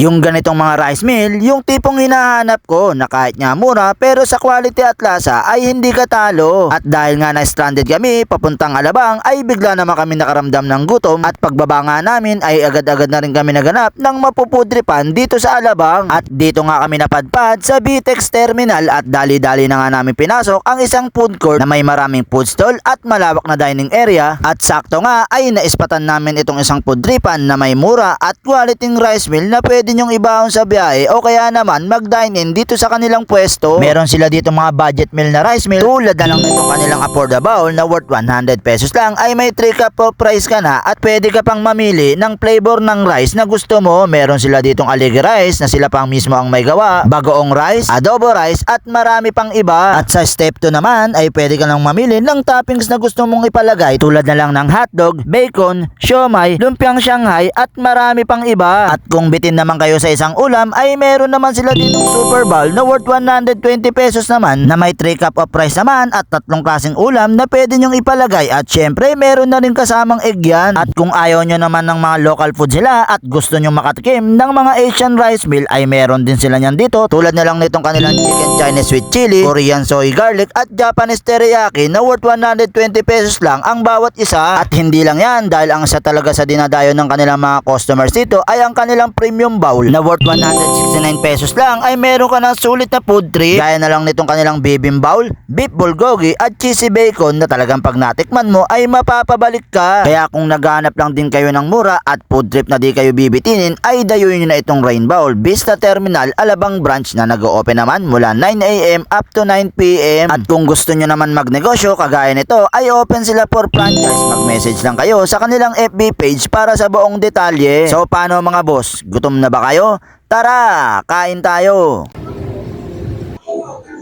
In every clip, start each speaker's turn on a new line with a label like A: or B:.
A: Yung ganitong mga rice mill, yung tipong hinahanap ko na kahit nga mura pero sa quality at lasa ay hindi katalo. At dahil nga na stranded kami papuntang Alabang ay bigla naman kami nakaramdam ng gutom at pagbaba nga namin ay agad-agad na rin kami naganap ng mapupudripan dito sa Alabang. At dito nga kami napadpad sa Bitex Terminal at dali-dali na nga namin pinasok ang isang food court na may maraming food stall at malawak na dining area. At sakto nga ay naispatan namin itong isang pudripan na may mura at quality rice mill na pwede nyong ibaon sa biyahe o kaya naman mag-dine in dito sa kanilang pwesto. Meron sila dito mga budget meal na rice mill tulad na lang nitong kanilang affordable na worth 100 pesos lang ay may 3 cup of price ka na at pwede ka pang mamili ng flavor ng rice na gusto mo. Meron sila ditong aligi rice na sila pang mismo ang may gawa, bagoong rice, adobo rice at marami pang iba. At sa step 2 naman ay pwede ka lang mamili ng toppings na gusto mong ipalagay tulad na lang ng hotdog, bacon, siomay, lumpiang shanghai at marami pang iba. At kung bitin naman kayo sa isang ulam ay meron naman sila ditong super bowl na worth 120 pesos naman na may 3 cup of rice naman at tatlong klaseng ulam na pwede nyong ipalagay at syempre meron na rin kasamang egg yan. At kung ayaw nyo naman ng mga local food sila at gusto nyo makatikim ng mga Asian rice meal ay meron din sila nyan dito tulad na lang nitong kanilang chicken Chinese sweet chili, Korean soy garlic at Japanese teriyaki na worth 120 pesos lang ang bawat isa. At hindi lang yan dahil ang isa talaga sa dinadayo ng kanilang mga customers dito ay ang kanilang premium bowl na worth 169 pesos lang ay meron ka ng sulit na food trip. Gaya na lang nitong kanilang bibim bowl, beef bulgogi at cheesy bacon na talagang pag natikman mo ay mapapabalik ka. Kaya kung naghanap lang din kayo ng mura at food trip na di kayo bibitinin ay dayuin nyo na itong Rainbow Vista Terminal Alabang Branch na nag-open naman mula 9am up to 9pm. At kung gusto nyo naman magnegosyo kagaya nito ay open sila for franchise. Mag-message lang kayo sa kanilang FB page para sa buong detalye. So paano mga boss? Gutom na ba kayo? Tara, kain tayo!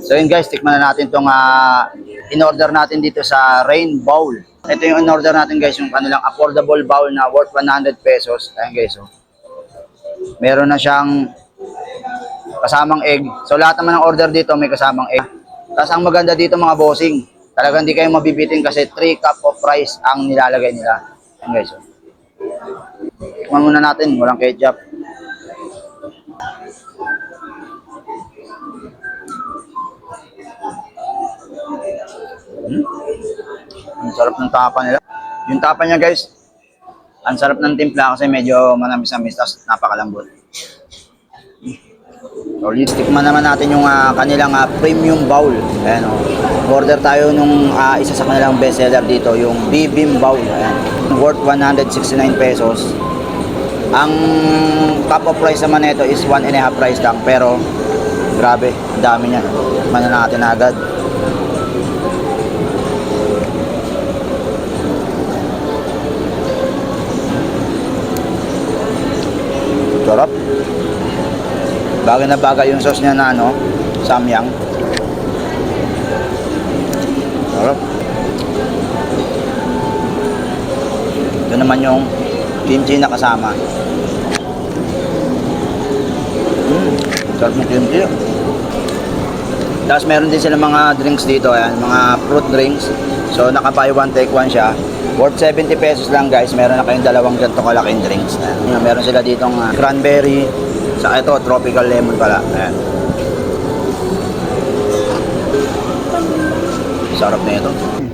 A: So yun guys, tikman na natin itong in-order natin dito sa Rain Bowl. Ito yung in-order natin guys, yung kanilang affordable bowl na worth 100 pesos. Ayan guys, oh. Meron na siyang kasamang egg. So lahat naman ng order dito may kasamang egg. Tapos ang maganda dito mga bossing, talagang hindi kayo mabibitin kasi 3 cup of rice ang nilalagay nila. Ayan guys, oh. Tikman muna natin, walang ketchup. Ang sarap ng tapa nila. Yung tapa niya guys, ang sarap ng timpla kasi medyo manamis-namis tapos napakalambot. So, stickman naman natin yung ah, kanilang ah, premium bowl. Ayan o. Order tayo nung ah, isa sa kanilang bestseller dito, yung Bibim Bowl. Ayan. Worth 169 pesos. Ang cup of price naman nito is 1 and a half price lang. Pero, grabe, dami niya. Na natin agad. Sarap. Bagay na bagay yung sauce niya na ano, samyang. Sarap. Ito naman yung kimchi na kasama. Mm, sarap ng kimchi. Tapos meron din sila mga drinks dito, ayan, mga fruit drinks. So naka buy one take one siya. Worth 70 pesos lang guys. Meron na kayong dalawang ganito kalaking drinks. Ayan. Meron sila ditong ah, cranberry. Sa ito, tropical lemon pala. Ayan. Sarap na ito.